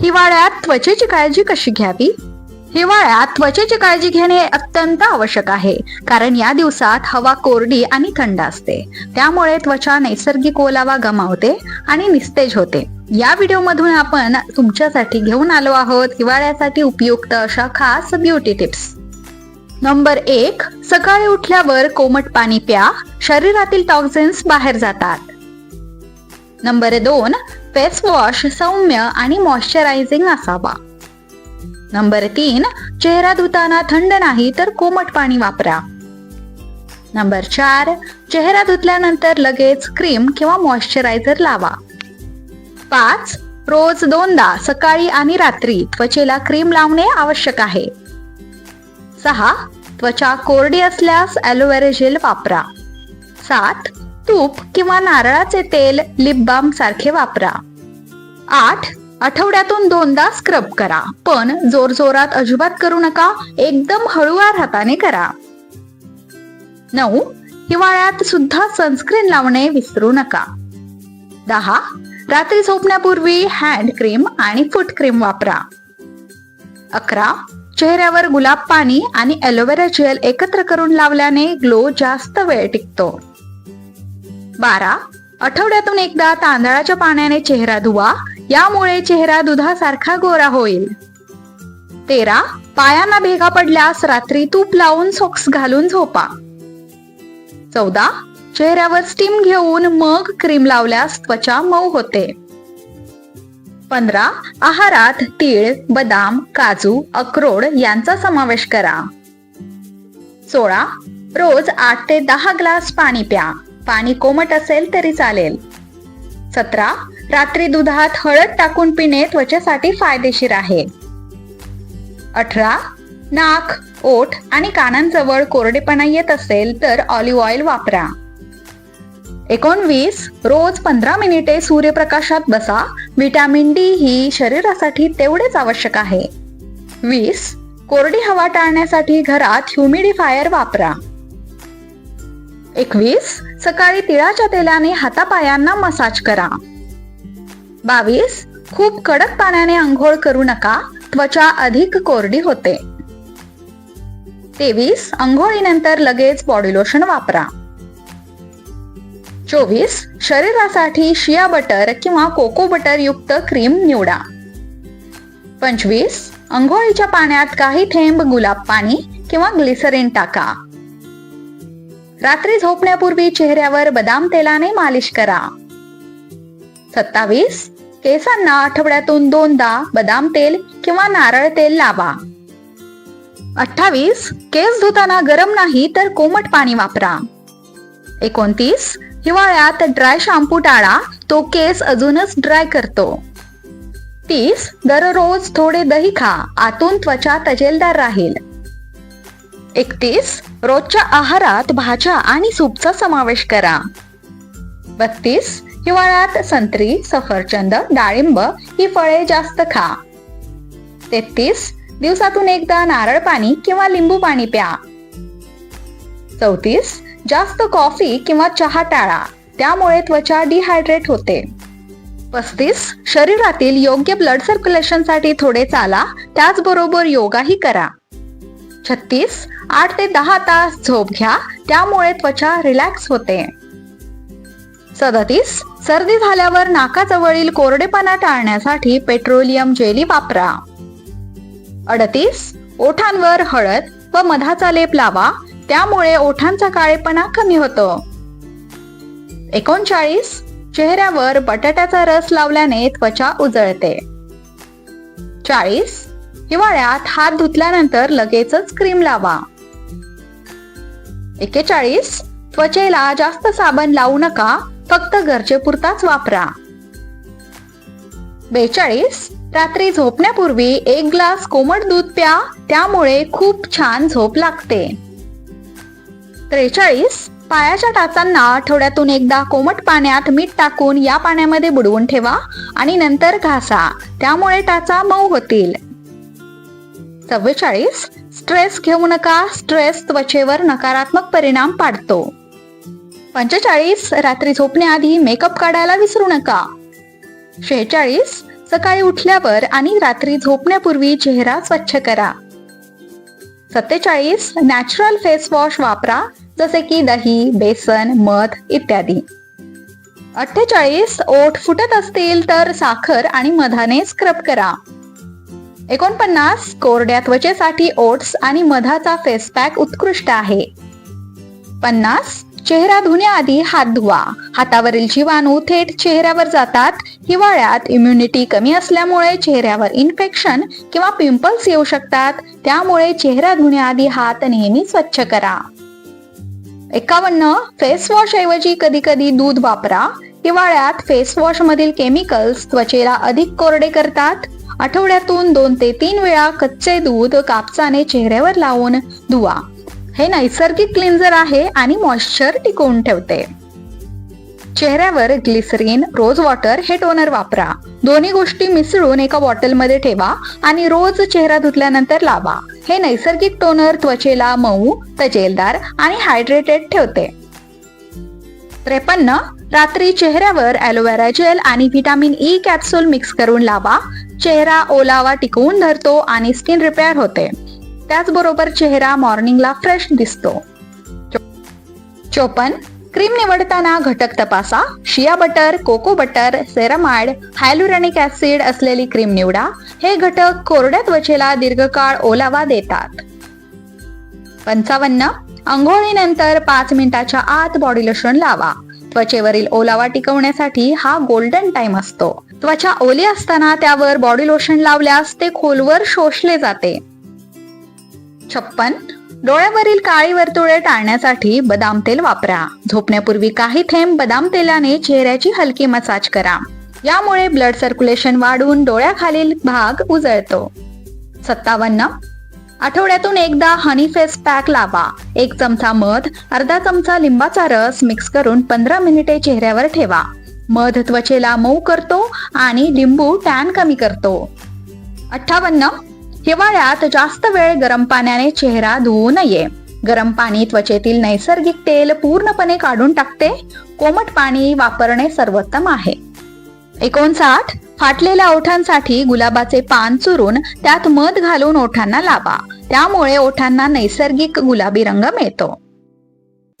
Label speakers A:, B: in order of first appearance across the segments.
A: हिवाळ्यात त्वचेची काळजी कशी घ्यावी? हिवाळ्यात त्वचेची काळजी घेणे अत्यंत आवश्यक आहे कारण या दिवसात हवा कोरडी आणि थंड असते. त्यामुळे त्वचा नैसर्गिक ओलावा गमावते आणि निस्तेज होते. या व्हिडिओ मधून आपण तुमच्यासाठी घेऊन आलो आहोत हिवाळ्यासाठी उपयुक्त अशा खास ब्युटी टिप्स नंबर एक सकाळी उठल्यावर कोमट पाणी प्या शरीरातील टॉक्झिन्स बाहेर जातात. नंबर दोन फेस वॉश सौम्य आणि मॉइश्चरायझिंग असावा. नंबर तीन चेहरा धुताना थंड नाही तर कोमट पाणी वापरा. नंबर चार चेहरा धुतल्यानंतर लगेच क्रीम किंवा मॉइश्चरायझर लावा. पाच रोज दोनदा सकाळी आणि रात्री त्वचेला क्रीम लावणे आवश्यक आहे. सहा त्वचा कोरडी असल्यास ॲलोवेरा जेल वापरा. सात तूप किंवा नारळाचे तेल लिप बाम सारखे वापरा. आठ आठवड्यातून दोनदा स्क्रब करा. पण जोर जोरात अजिबात करू नका. एकदम हळूवार हाताने करा. नऊ हिवाळ्यात सुद्धा सनस्क्रीन लावणे विसरू नका. दहा रात्री झोपण्यापूर्वी हँड क्रीम आणि फूट क्रीम वापरा. अकरा चेहऱ्यावर गुलाब पाणी आणि अलोवेरा जेल एकत्र करून लावल्याने ग्लो जास्त वेळ टिकतो. बारा आठवड्यातून एकदा तांदळाच्या पाण्याने चेहरा धुवा यामुळे चेहरा दुधासारखा गोरा होईल. तेरा पायांना भेगा पडल्यास रात्री तूप लावून सॉक्स घालून झोपा. चौदा चेहऱ्यावर स्टीम घेऊन मग क्रीम लावल्यास त्वचा मऊ होते. पंधरा आहारात तीळ बदाम काजू अक्रोड यांचा समावेश करा. सोळा रोज आठ ते दहा ग्लास पाणी प्या. पाणी कोमट असेल तरी चालेल. सतरा रात्री दुधात हळद टाकून पिणे त्वचेसाठी फायदेशीर आहे. अठरा नाक ओठ आणि कानांजवळ कोरडेपणा येत असेल तर ऑलिव्ह ऑइल वापरा. एकोणवीस रोज पंधरा मिनिटे सूर्यप्रकाशात बसा. व्हिटॅमिन डी ही शरीरासाठी तेवढेच आवश्यक आहे. वीस कोरडी हवा टाळण्यासाठी घरात ह्युमिडिफायर वापरा. एकवीस सकाळी तिळाच्या तेलाने हातापायांना मसाज करा. बावीस खूप कडक पाण्याने आंघोळ करू नका त्वचा अधिक कोरडी होते. तेवीस आंघोळीनंतर लगेच बॉडी लोशन वापरा. चोवीस शरीरासाठी शिया बटर किंवा कोको बटर युक्त क्रीम निवडा. पंचवीस आंघोळीच्या पाण्यात काही थेंब गुलाब पाणी किंवा ग्लिसरीन टाका. रात्री झोपण्यापूर्वी चेहऱ्यावर बदाम तेलाने मालिश करा. सत्तावीस. केसांना आठवड्यातून दोनदा बदाम तेल किंवा नारळ तेल लावा. अठ्ठावीस. केस धुताना गरम नाही तर कोमट पाणी वापरा. एकोणतीस. हिवाळ्यात ड्राय शॅम्पू टाळा तो केस अजूनच ड्राय करतो. तीस. दररोज थोडे दही खा आतून त्वचा तजेलदार राहील. एकतीस रोजच्या आहारात भाज्या आणि सूपचा समावेश करा. बत्तीस हिवाळ्यात संत्री सफरचंद डाळिंब ही फळे जास्त खा. तेहतीस दिवसातून एकदा नारळ पाणी किंवा लिंबू पाणी प्या. चौतीस जास्त कॉफी किंवा चहा टाळा त्यामुळे त्वचा डिहायड्रेट होते. पस्तीस शरीरातील योग्य ब्लड सर्क्युलेशनसाठी थोडे चाला त्याचबरोबर योगाही करा. छत्तीस आठ ते दहा तास झोप घ्या त्यामुळे त्वचा रिलॅक्स होते. सदतीस सर्दी झाल्यावर नाकाजवळील कोरडेपणा टाळण्यासाठी पेट्रोलियम जेली वापरा. अडतीस ओठांवर हळद व मधाचा लेप लावा त्यामुळे ओठांचा काळेपणा कमी होतो. एकोणचाळीस चेहऱ्यावर बटाट्याचा रस लावल्याने त्वचा उजळते. चाळीस हिवाळ्यात हात धुतल्यानंतर लगेचच क्रीम लावा. एकेचाळीस त्वचेला जास्त साबण लावू नका फक्त गरजेपुरताच वापरा. बेचाळीस. रात्री झोपण्यापूर्वी एक ग्लास कोमट दूध प्या त्यामुळे खूप छान झोप लागते. त्रेचाळीस. पायाच्या टाचांना आठवड्यातून एकदा कोमट पाण्यात मीठ टाकून या पाण्यामध्ये बुडवून ठेवा आणि नंतर घासा त्यामुळे टाचा मऊ होतील. चव्वेचाळीस स्ट्रेस घेऊ नका. स्ट्रेस त्वचेवर नकारात्मक परिणाम पाडतो. पंचेचाळीस. रात्री झोपण्याआधी मेकअप काढायला विसरू नका. शेहेचाळीस. सकाळी उठल्यावर आणि रात्री झोपण्यापूर्वी चेहरा स्वच्छ करा. सत्तेचाळीस. नॅचरल फेस वॉश वापरा जसे की दही बेसन मध इत्यादी. अठ्ठेचाळीस. ओठ फुटत असतील तर साखर आणि मधाने स्क्रब करा. एकोणपन्नास कोरड्या त्वचेसाठी ओट्स आणि मधाचा फेस पॅक उत्कृष्ट आहे. पन्नास चेहरा धुण्याआधी हात धुवा. हातावरील जीवाणू थेट चेहऱ्यावर जातात. हिवाळ्यात इम्युनिटी कमी असल्यामुळे चेहऱ्यावर इन्फेक्शन किंवा पिंपल्स येऊ शकतात. त्यामुळे चेहरा धुण्याआधी हात नेहमी स्वच्छ करा. एकावन्न फेस वॉश ऐवजी कधी कधी दूध वापरा. हिवाळ्यात फेस वॉश मधील केमिकल्स त्वचेला अधिक कोरडे करतात. आठवड्यातून दोन ते तीन वेळा कच्चे दूध कापसाने चेहऱ्यावर लावून धुवा. हे नैसर्गिक क्लिन्झर आहे आणि मॉइश्चर टिकवून ठेवते. चेहऱ्यावर ग्लिसरीन रोज वॉटर हे टोनर वापरा. दोन्ही गोष्टी मिसळून एका बॉटलमध्ये ठेवा आणि रोज चेहरा धुतल्यानंतर लावा. हे नैसर्गिक टोनर त्वचेला मऊ तजेलदार आणि हायड्रेटेड ठेवते. त्रेपन्न रात्री चेहऱ्यावर ॲलोवेरा जेल आणि व्हिटॅमिन ई कॅप्सूल मिक्स करून लावा. चेहरा ओलावा टिकवून धरतो आणि स्किन रिपेअर होते. त्याचबरोबर चेहरा मॉर्निंगला फ्रेश दिसतो. चोपन क्रीम निवडताना घटक तपासा. Shea butter cocoa butter ceramide hyaluronic acid असलेली क्रीम निवडा. हे घटक कोरड्या त्वचेला दीर्घकाळ ओलावा देतात. पंचावन्न आंघोळीनंतर पाच मिनिटाच्या आत बॉडी लोशन लावा. त्वचेवरील ओलावा टिकवण्यासाठी हा गोल्डन टाइम असतो. त्वचा ओली असताना त्यावर बॉडी लोशन लावल्यास ते खोलवर शोषले जाते. छप्पन. डोळ्यावरील काळी वर्तुळे टाळण्यासाठी बदाम तेल वापरा. झोपण्यापूर्वी काही थेंब बदाम तेलाने चेहऱ्याची हलकी मसाज करा. यामुळे ब्लड सर्क्युलेशन वाढून डोळ्याखालील भाग उजळतो. सत्तावन्न. आठवड्यातून एकदा हनी फेस पॅक लावा. एक चमचा मध अर्धा चमचा लिंबाचा रस मिक्स करून पंधरा मिनिटे चेहऱ्यावर ठेवा. मध त्वचेला मऊ करतो आणि लिंबू टॅन कमी करतो. अठ्ठावन्न हिवाळ्यात जास्त वेळ गरम पाण्याने चेहरा धुवू नये. गरम पाणी त्वचेतील नैसर्गिक तेल पूर्णपणे काढून टाकते. कोमट पाणी वापरणे सर्वोत्तम आहे. एकोणसाठ फाटलेल्या ओठांसाठी गुलाबाचे पान चुरून त्यात मध घालून ओठांना लावा. त्यामुळे ओठांना नैसर्गिक गुलाबी रंग मिळतो.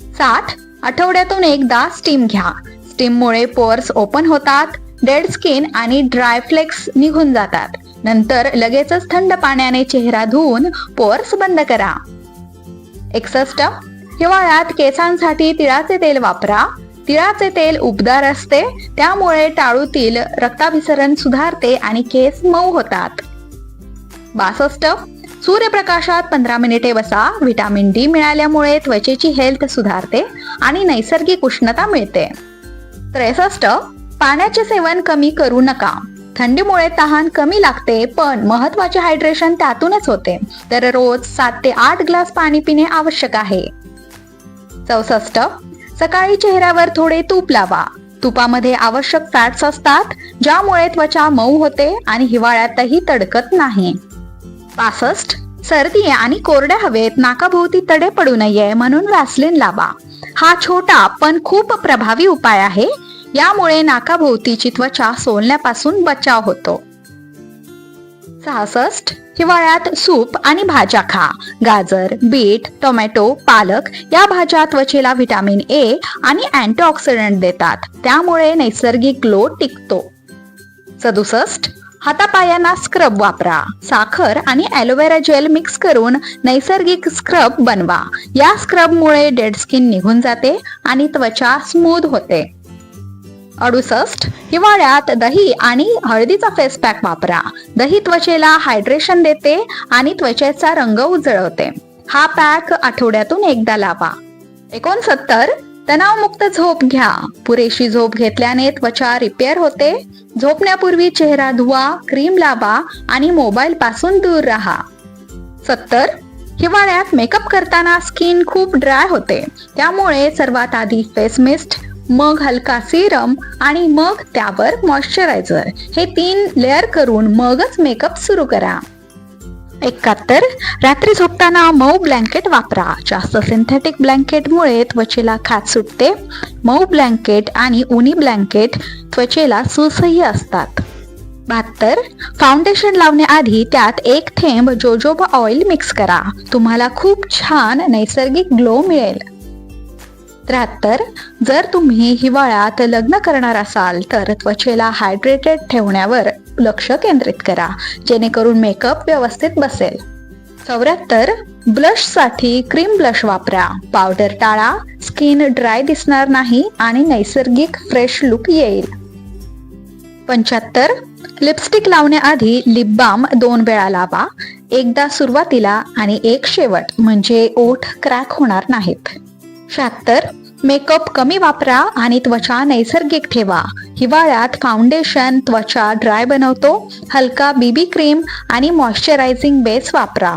A: साठ आठवड्यातून एकदा स्टीम घ्या. स्टीममुळे पोअर्स ओपन होतात डेड स्किन आणि ड्राय फ्लेक्स निघून जातात. नंतर लगेचच थंड पाण्याने चेहरा धुवून पोअर्स बंद करा. एकसष्ट हिवाळ्यात केसांसाठी तिळाचे तेल वापरा. तिळाचे तेल उबदार असते त्यामुळे टाळूतील रक्ताभिसरण सुधारते आणि केस मऊ होतात. बासष्ट सूर्यप्रकाशात पंधरा मिनिटे बसा. व्हिटॅमिन डी मिळाल्यामुळे त्वचेची हेल्थ सुधारते आणि नैसर्गिक उष्णता मिळते. त्रेसष्ट पाण्याचे सेवन कमी करू नका. थंडीमुळे तहान कमी लागते पण महत्त्वाचे हायड्रेशन त्यातूनच होते. तर रोज सात ते आठ ग्लास पाणी पिणे आवश्यक आहे. चौसष्ट सकाळी चेहऱ्यावर थोडे तूप लावा. तुपामध्ये आवश्यक फॅट्स असतात ज्यामुळे त्वचा मऊ होते आणि हिवाळ्यातही तडकत नाही. पासष्ट सर्दी आणि कोरड्या हवेत नाकाभोवती तडे पडू नये म्हणून वॅसलिन लावा. हा छोटा पण खूप प्रभावी उपाय आहे. यामुळे नाकाभोवतीची त्वचा सोलण्यापासून बचाव होतो. सहासष्ट. हिवाळ्यात सूप आणि भाज्या खा. गाजर बीट टोमॅटो पालक या भाज्या त्वचेला व्हिटॅमिन ए आणि अँटीऑक्सिडंट देतात. त्यामुळे नैसर्गिक ग्लो टिकतो. सदुसष्ट. हातापायांना स्क्रब वापरा. साखर आणि ॲलोवेरा जेल मिक्स करून नैसर्गिक स्क्रब बनवा. या स्क्रबमुळे डेड स्किन निघून जाते आणि त्वचा स्मूथ होते. अडुसष्ट हिवाळ्यात दही आणि हळदीचा फेस पॅक वापरा. दही त्वचेला हायड्रेशन देते आणि त्वचेचा रंग उजळवते. हा पॅक आठवड्यातून एकदा लावा. एकोणसत्तर तणावमुक्त झोप घ्या. पुरेशी झोप घेतल्याने त्वचा रिपेअर होते. झोपण्यापूर्वी चेहरा धुवा क्रीम लावा आणि मोबाईल पासून दूर राहा. सत्तर. हिवाळ्यात मेकअप करताना स्किन खूप ड्राय होते. त्यामुळे सर्वात आधी फेस मिस्ट मग हलका सिरम आणि मग त्यावर मॉइश्चरायझर हे तीन लेअर करून मगच मेकअप सुरू करा. एकाहत्तर. रात्री झोपताना मऊ ब्लँकेट वापरा. जास्त सिंथेटिक ब्लँकेटमुळे त्वचेला खात सुटते. मऊ ब्लँकेट आणि उनी ब्लँकेट त्वचेला सुसह्य असतात. बहात्तर. फाउंडेशन लावण्याआधी त्यात एक थेंब जोजोबा ऑइल मिक्स करा. तुम्हाला खूप छान नैसर्गिक ग्लो मिळेल. त्र्याहत्तर. जर तुम्ही हिवाळ्यात लग्न करणार असाल तर त्वचेला हायड्रेटेड ठेवण्यावर लक्ष केंद्रित करा जेणेकरून मेकअप व्यवस्थित बसेल. चौऱ्याहत्तर ब्लशसाठी क्रीम ब्लश वापरा. पावडर टाळा स्किन ड्राय दिसणार नाही आणि नैसर्गिक फ्रेश लुक येईल. पंच्याहत्तर लिपस्टिक लावण्याआधी लिप बाम दोन वेळा लावा एकदा सुरुवातीला आणि एक शेवट म्हणजे ओठ क्रॅक होणार नाहीत. शहात्तर मेकअप कमी वापरा आणि त्वचा नैसर्गिक ठेवा. हिवाळ्यात फाउंडेशन त्वचा ड्राय बनवतो. हलका बीबी क्रीम आणि मॉइश्चरायझिंग बेस वापरा.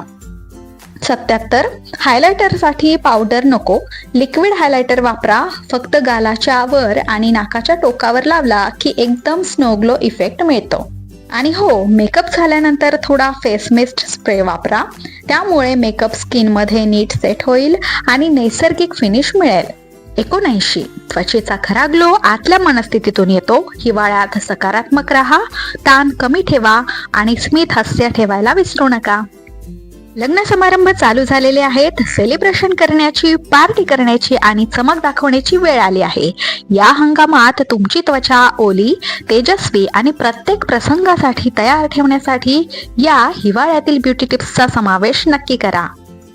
A: सत्याहत्तर हायलायटरसाठी पावडर नको. लिक्विड हायलायटर वापरा. फक्त गालाच्या वर आणि नाकाच्या टोकावर लावला की एकदम स्नो ग्लो इफेक्ट मिळतो. आणि हो मेकअप झाल्यानंतर थोडा फेस मिस्ट स्प्रे वापरा. त्यामुळे मेकअप स्किनमध्ये नीट सेट होईल आणि नैसर्गिक फिनिश मिळेल. एकोणऐंशी. त्वचेचा खरा ग्लो आतल्या मनस्थितीतून येतो. हिवाळ्यात सकारात्मक राहा. ताण कमी ठेवा आणि स्मित हास्य ठेवायला विसरू नका. लग्न समारंभ चालू झालेले आहेत. सेलिब्रेशन करण्याची पार्टी करण्याची आणि चमक दाखवण्याची वेळ आली आहे. या हंगामात तुमची त्वचा ओली तेजस्वी आणि प्रत्येक प्रसंगासाठी तयार ठेवण्यासाठी या हिवाळ्यातील ब्युटी टिप्सचा समावेश नक्की करा.